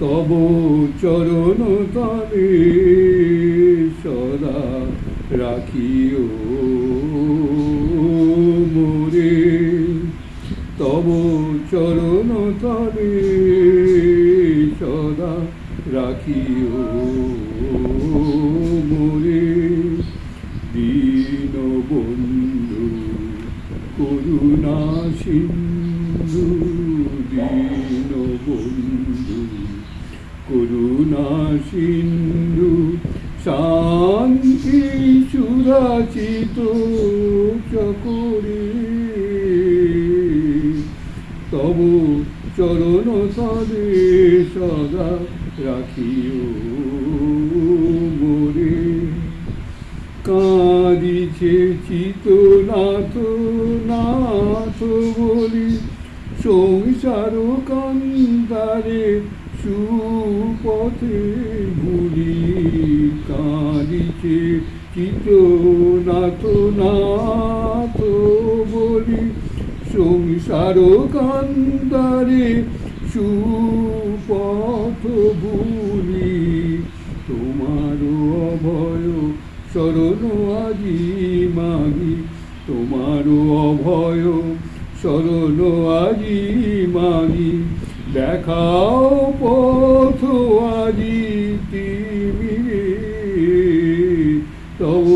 তব চরণ তলে সদা রাখিও মোরে। তব চরণ তলে সদা রাখিও মোরে। দীন বন্ধু করুণা সিন্ধু করুণা সিন্ধু শান্তি সুরাচিত চকরে। তব চরণ তলে সদা রাখিও মোরে। কাঁদিছে চিত নাথ নাথ বলি, সংসার কান্দারে সুপথে ভুলি কাঁদিছে চিত নাথ নাথ বলি। সংসার কান্দারে সুপথ ভুলি। তোমার অভয় শরণ আজি মাগি। তোমার অভয় শরণ আজি মাগি। দেখাও পথ আজি তিমিরে তব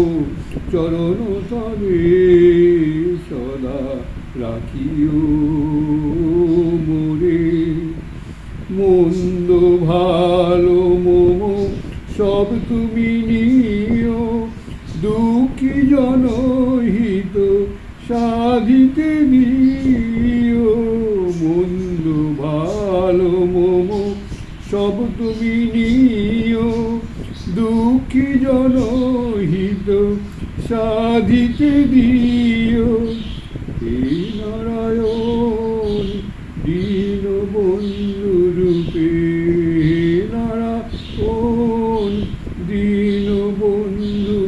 চরণ তবে সদা রাখিও মোরে। মন্দ, ভালো মোম সব তুমি নিও, দুঃখী জনহিত সাধিতে নিও সব তুমি নিও, দুঃখী জনহিত সাধিতে দিও। এই নারায়ণ, দীন বন্ধু রূপে নারায়ণ, দীন বন্ধু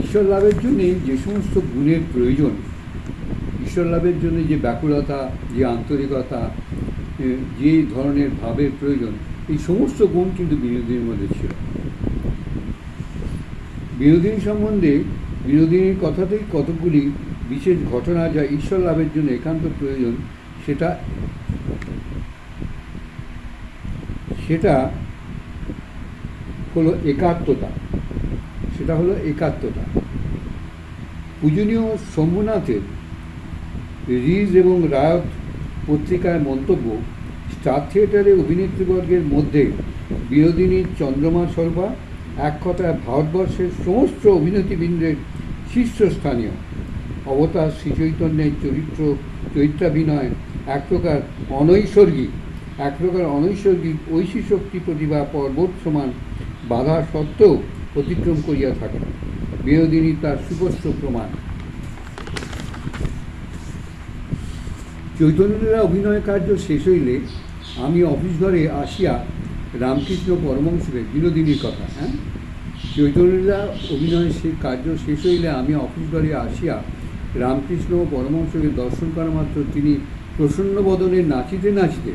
ঈশ্বর লাভের জন্যে যে সমস্ত গুণের প্রয়োজন, ঈশ্বর লাভের জন্য যে ব্যাকুলতা, যে আন্তরিকতা যে ধরনের ভাবের প্রয়োজন, এই সমস্ত গুণ কিন্তু বিনোদিনীর মধ্যে ছিল। বিনোদিনী সম্বন্ধে বিনোদিনীর কথাতেই কতকগুলি বিশেষ ঘটনা যা ঈশ্বর লাভের জন্য একান্ত প্রয়োজন, সেটা সেটা হলো একাত্মতা। সেটা হলো একাত্মতা। পূজনীয় শম্ভুনাথের রিজ এবং রায়ত পত্রিকায় মন্তব্য স্টার থিয়েটারে অভিনেত্রীবর্গের মধ্যে বিনোদিনীর চন্দ্রমা সর্বা এক কথায় ভারতবর্ষের সমস্ত অভিনেত্রীবৃন্দের শীর্ষস্থানীয়। অবতার শ্রীচৈতন্যের চরিত্র, চরিত্রাভিনয় এক প্রকার অনৈসর্গিক। এক প্রকার অনৈসর্গিক ঐশী শক্তি প্রতিভা পর্বত সমান বাধা সত্ত্বেও অতিক্রম করিয়া থাকে। বিনোদিনী তার সুস্পষ্ট প্রমাণ। চৈতন্যরা অভিনয় কার্য শেষ হইলে আমি অফিস ঘরে আসিয়া রামকৃষ্ণ পরমংশকে বিনোদিনীর কথা হ্যাঁ? চৈতন্যরা অভিনয় সে কার্য শেষ হইলে আমি অফিস ঘরে আসিয়া রামকৃষ্ণ পরমংশকে দর্শন করা মাত্র তিনি প্রসন্ন বদনে নাচিতে নাচিতে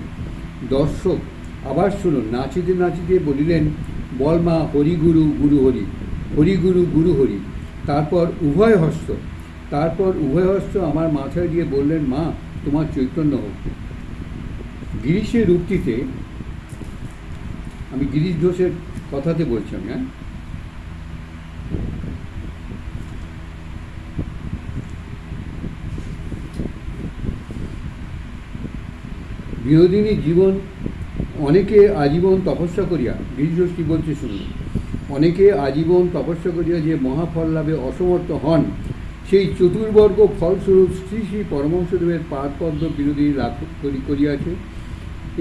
দর্শক, আবার শুনুন, নাচিতে নাচিতে বলিলেন, বল মা হরিগুরু গুরু হরি হরিগুরু গুরু হরি। তারপর উভয় হস্ত, তারপর উভয় হস্ত আমার মাথায় দিয়ে বললেন, মা, তোমার চৈতন্য হোক। গিরিশের রূপটিতে, আমি গিরিশ ঘোষের কথাতে বলছি আমি হ্যাঁ? বিনোদিনী জীবন, অনেকে আজীবন তপস্যা করিয়া গিরিশ বলছে শুনুন অনেকে আজীবন তপস্যা করিয়া যে মহাফল লাভে অসমর্থ হন, সেই চতুর্বর্গ ফলস্বরূপ শ্রী শ্রী পরমহংসদেবের পাদপদ্ম বিরোধী লাভ করি, করিয়াছে।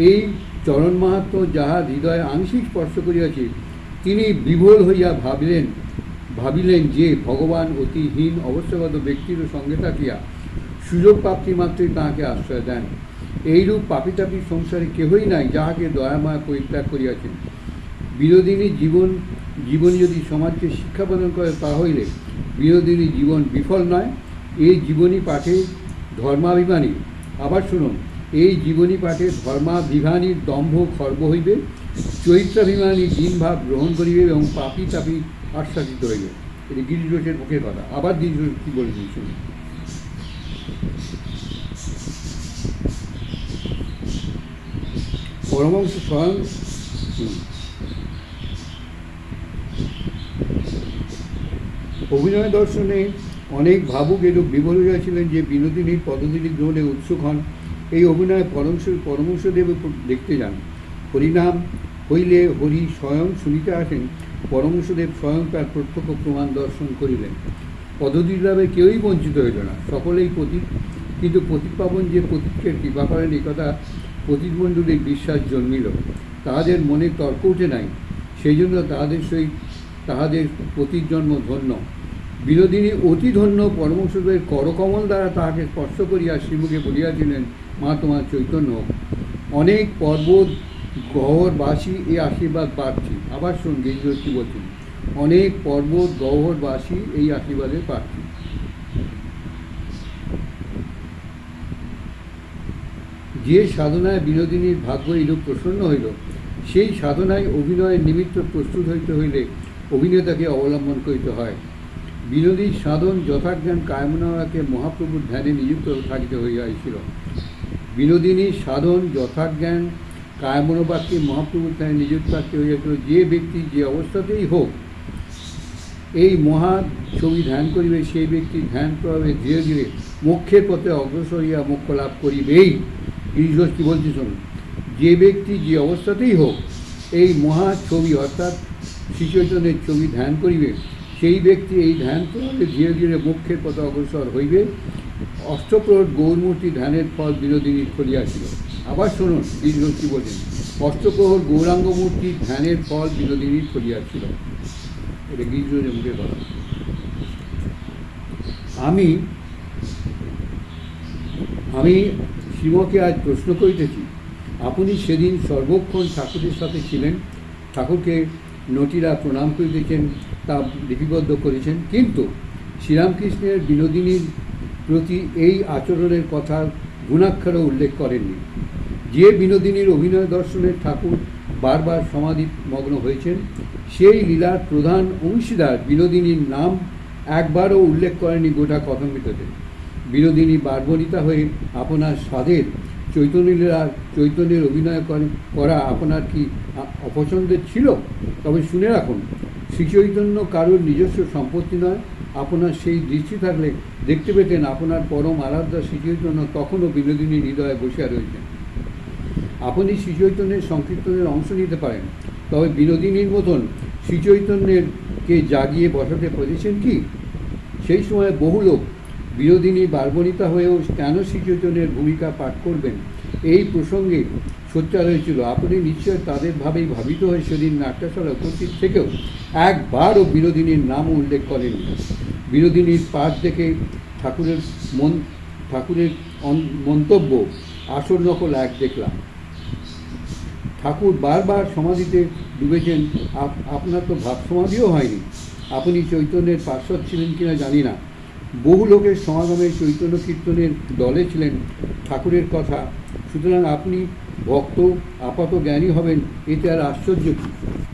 এই চরণ মাহাত্ম যাহা হৃদয়ে আংশিক স্পর্শ করিয়াছে, তিনি বিভোল হইয়া ভাবিলেন ভাবিলেন যে ভগবান অতিহীন অবস্থাগত ব্যক্তির সঙ্গে থাকিয়া সুযোগ প্রাপ্তি মাত্রই তাহাকে আশ্রয় দেন। এইরূপ পাপি তাপি সংসারে কেহই নাই, যাহাকে দয়াময় পরিত্যাগ করিয়াছেন। বিনোদিনী জীবন জীবন যদি সমাজকে শিক্ষা প্রদান করে তা হইলে বিনোদিনী জীবন বিফল নয়। এই জীবনী পাঠে ধর্মাভিমানী। আবার শুনুন, এই জীবনী পাঠে ধর্মাভিমানীর দম্ভ খর্ব হইবে, চরিত্রাভিমানী দিনভাব গ্রহণ করিবে এবং পাপি তাপি আশ্বাসিত হইবে। এটি গিরিশ ঘোষের মুখের কথা। আবার গিরিশ ঘোষ কী বলেছেন শুনুন। পরমংশ স্বয়ং অভিনয় দর্শনে অনেক ভাবুক এরূপ বিবল হইয়াছিলেন যে বিনোদিনীর পদদিনী গ্রহণে উৎসুক হন। এই অভিনয় পরমশ, পরমংশদেব দেখতে যান। হরিনাম হইলে হরি স্বয়ং শুনিতে আসেন, পরমংশদেব স্বয়ং তার প্রত্যক্ষ প্রমাণ দর্শন করিলেন। পদদীর লাভে কেউই বঞ্চিত হইল না। সকলেই পতীত কিন্তু পতিত পাবন যে পতীতকে কৃপা করেন এই পতিতমণ্ডলীর বিশ্বাস জন্মিল। তাহাদের মনে তর্ক উঠে নাই। সেই জন্য তাহাদের সহিত তাহাদের পতির জন্ম ধন্য। বিনোদিনী অতি ধন্য পরমশুভের করকমল দ্বারা তাহাকে স্পর্শ করিয়া শ্রীমুখে বলিয়াছিলেন, মা, তোমার চৈতন্য। অনেক পর্বত গহ্বরবাসী এই আশীর্বাদ পাচ্ছি। আবার শুন, গিরিজোর কি বলছেন? অনেক পর্বত গহ্বরবাসী এই আশীর্বাদে পাচ্ছি। যে সাধনায় বিনোদিনীর ভাগ্য এইরূপ প্রসন্ন হইল, সেই সাধনায় অভিনয়ের নিমিত্ত প্রস্তুত হইতে হইলে অভিনেতাকে অবলম্বন করিতে হয়। বিনোদী সাধন, যথাজ্ঞান কায়মনাকে মহাপ্রভুর ধ্যানে নিযুক্ত থাকিতে হইয়াছিল। বিনোদিনী সাধন, যথাজ্ঞান কায়মনোবাক্যে মহাপ্রভুর ধ্যানে নিযুক্ত থাকতে হইয়াছিল। যে ব্যক্তি যে অবস্থাতেই হোক, এই মহা ছবি ধ্যান করিবে, সেই ব্যক্তি ধ্যান প্রভাবে ধীরে ধীরে মোক্ষের পথে অগ্রসর হইয়া মোক্ষ লাভ করিবেই। গিরিশ বলছি শুনুন যে ব্যক্তি যে অবস্থাতেই হোক, এই মহা ছবি অর্থাৎ শ্রীচৈতন্যের ছবি ধ্যান করিবে, সেই ব্যক্তি এই ধ্যান প্রভাবে ধীরে ধীরে মোক্ষের পথে অগ্রসর হইবে। অষ্টপ্রহর গৌরমূর্তি ধ্যানের ফল বিনোদিনী ফলিয়াছিল আবার শুনুন কি বলেন অষ্টপ্রহর গৌরাঙ্গ মূর্তি ধ্যানের ফল বিনোদিনীর ফলিয়াছিল এটা গিরিজের মুখে কথা। আমি আমি শিবকে আজ প্রশ্ন করিতেছি, আপনি সেদিন সর্বক্ষণ ঠাকুরের সাথে ছিলেন? ঠাকুরকে নটিরা প্রণাম করিতেছেন, তা লিপিবদ্ধ করেছেন। কিন্তু শ্রীরামকৃষ্ণের বিনোদিনীর প্রতি এই আচরণের কথা গুণাক্ষরে উল্লেখ করেননি। যে বিনোদিনীর অভিনয় দর্শনের ঠাকুর বারবার সমাধি মগ্ন হয়েছেন, সেই লীলার প্রধান অংশীদার বিনোদিনীর নাম একবারও উল্লেখ করেনি গোটা কথমিততে বিনোদিনী বারবনিতা হয়ে আপনার স্বাদের চৈতন্যলীলার চৈতন্যের অভিনয় করে, করা আপনার কি অপছন্দের ছিল? তবে শুনে রাখুন শ্রীচৈতন্য কারোর নিজস্ব সম্পত্তি নয়। আপনার সেই দৃষ্টি থাকলে দেখতে পেতেন আপনার পরম আরাধ্যা শ্রীচৈতন্য তখনও বিনোদিনী হৃদয়ে বসিয়া রয়েছেন আপনি শ্রীচৈতন্যের সংকীর্তনের অংশ নিতে পারেন, তবে বিনোদিনীর মতন শ্রীচৈতন্যের কে জাগিয়ে বসাতে পেরেছেন কি? সেই সময় বহু লোক বিনোদিনী বারবনিতা হয়েও কেন শ্রীচৈতন্যের ভূমিকা পাঠ করবেন? এই প্রসঙ্গে সোচ্চার হয়েছিল আপনি নিশ্চয় তাদের ভাবেই ভাবিত হয়ে সেদিন নাট্যশালা উপস্থিত থেকেও একবারও বিনোদিনীর নাম উল্লেখ করেননি বিনোদিনীর পাঠ দেখে ঠাকুরের মন, ঠাকুরের মন্তব্য আসল নকল এক দেখলাম। ঠাকুর বারবার সমাধিতে ডুবেছেন। আপ- আপনার তো ভাব সমাধিও হয়নি। আপনি চৈতন্যের পার্শ্বদ ছিলেন কিনা জানি না। বহু লোকের সমাগমে চৈতন্য কীর্তনের দলে ছিলেন ঠাকুরের কথা। সুতরাং আপনি ভক্ত, আপাত জ্ঞানী হবেন, এতে আর আশ্চর্য কী?